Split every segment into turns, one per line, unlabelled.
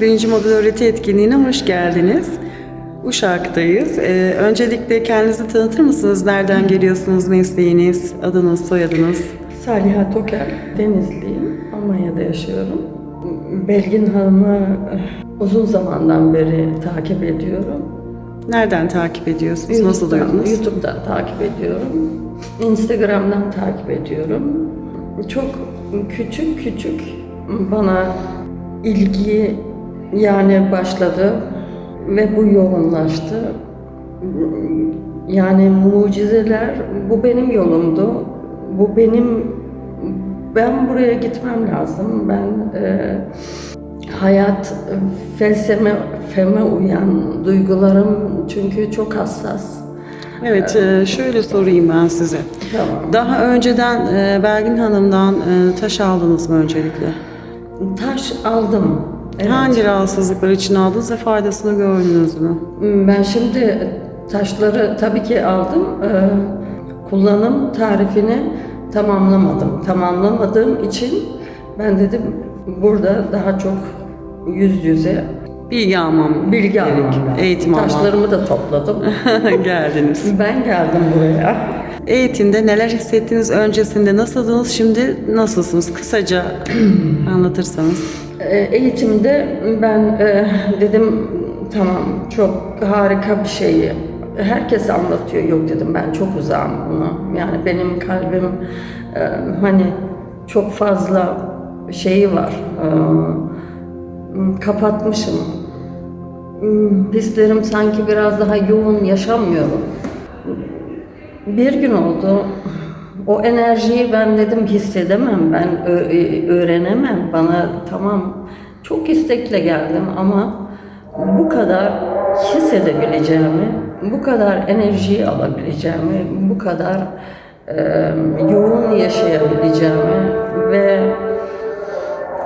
1. Mobil Öğreti Etkinliği'ne hoş geldiniz. Uşak'tayız. Ee, öncelikle kendinizi tanıtır mısınız? Nereden geliyorsunuz? Mesleğiniz, adınız, soyadınız?
Saliha Toker, Denizliyim. Almanya'da yaşıyorum. Belgin Hanım'ı eh, uzun zamandan beri takip ediyorum.
Nereden takip ediyorsunuz? Nasıl
YouTube'dan-
duydunuz?
YouTube'dan takip ediyorum. Instagram'dan takip ediyorum. Çok küçük küçük bana ilgi yani başladı ve bu yoğunlaştı. Yani mucizeler bu benim yolumdu. Bu benim ben buraya gitmem lazım. Ben e, hayat felsefeme uyan duygularım çünkü çok hassas.
Evet, e, şöyle sorayım ben size.
Tamam.
Daha önceden e, Belgin Hanım'dan e, taş aldınız mı öncelikle?
Taş aldım. Evet.
Hangi rahatsızlıklar için aldınız ve faydasını gördünüz mü?
Ben şimdi taşları tabii ki aldım. Ee, kullanım tarifini tamamlamadım. Tamamlamadığım için ben dedim burada daha çok yüz yüze
Bilgi almam
bilgi almam
gerek,
lazım.
Eğitim almam.
Taşlarımı da topladım.
Geldiniz.
ben geldim buraya.
Eğitimde neler hissettiniz? Öncesinde nasıldınız? Şimdi nasılsınız? Kısaca anlatırsanız.
Ee, Eğitimde ben e, dedim tamam çok harika bir şey. Herkes anlatıyor. Yok dedim ben çok uzağım buna. Yani benim kalbim e, hani çok fazla şeyi var. E, kapatmışım. Hmm, Hislerim sanki biraz daha yoğun yaşamıyorum. Bir gün oldu. O enerjiyi ben dedim hissedemem, ben e, öğrenemem. Bana tamam çok istekle geldim ama bu kadar hissedebileceğimi, bu kadar enerjiyi alabileceğimi, bu kadar e, yoğun yaşayabileceğimi ve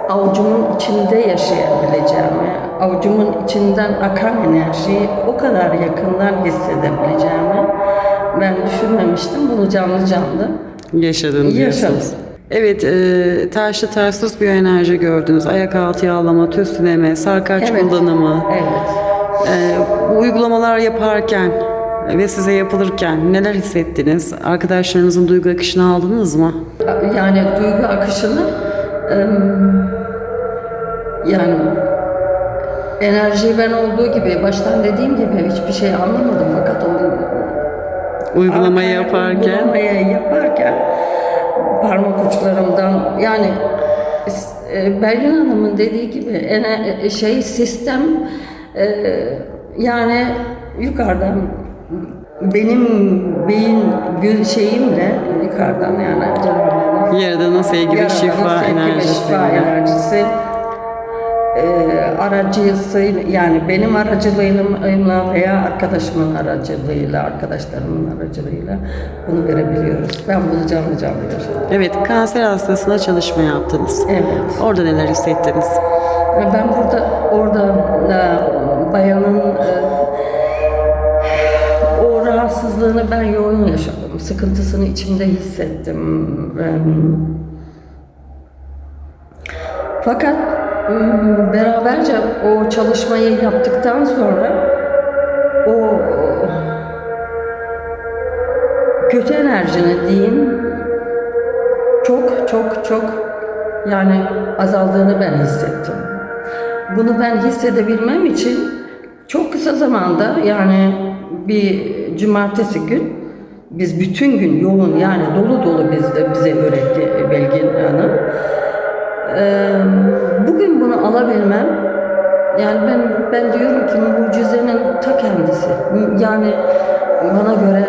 avucumun içinde yaşayabileceğimi, avucumun içinden akan enerjiyi o kadar yakından hissedebileceğimi ben düşünmemiştim. Bunu canlı canlı
Yaşadın.
Yaşadım.
Evet, e, taşlı taşsız bir enerji gördünüz. Ayak altı yağlama, tüsleme, sarkaç
Evet.
kullanımı.
Evet.
E, bu uygulamalar yaparken ve size yapılırken neler hissettiniz? Arkadaşlarınızın duygu akışını aldınız mı?
Yani duygu akışını yani enerjiyi ben olduğu gibi baştan dediğim gibi hiçbir şey anlamadım fakat o
Uygulamayı yaparken.
uygulamayı yaparken parmak uçlarımdan yani e, Belgin Hanım'ın dediği gibi ene- şey sistem e, yani yukarıdan benim beyin gö- şeyimle yukarıdan yani
Yaradan'ın sevgi ve
Yaradan'ın
şifa enerjisi.
şifa enerjisi e, aracısı yani benim aracılığımla veya arkadaşımın aracılığıyla, arkadaşlarımın aracılığıyla bunu verebiliyoruz. Ben bunu canlı canlı yaşadım.
Evet, kanser hastasına çalışma yaptınız.
Evet.
Orada neler hissettiniz?
Ben burada orada e, bayanın e, o rahatsızlığını ben yoğun yaşadım. Sıkıntısını içimde hissettim. Fakat beraberce o çalışmayı yaptıktan sonra o kötü enerjini diyeyim çok çok çok yani azaldığını ben hissettim. Bunu ben hissedebilmem için çok kısa zamanda yani bir cumartesi gün biz bütün gün yoğun yani dolu dolu bizde bize öğretti Belgin Hanım. Bugün bunu alabilmem yani ben ben diyorum ki mucizenin ta kendisi. Yani bana göre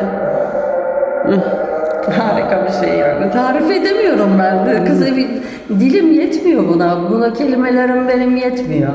Harika bir şey yani. Tarif edemiyorum ben. Kız dilim yetmiyor buna. Buna kelimelerim benim yetmiyor.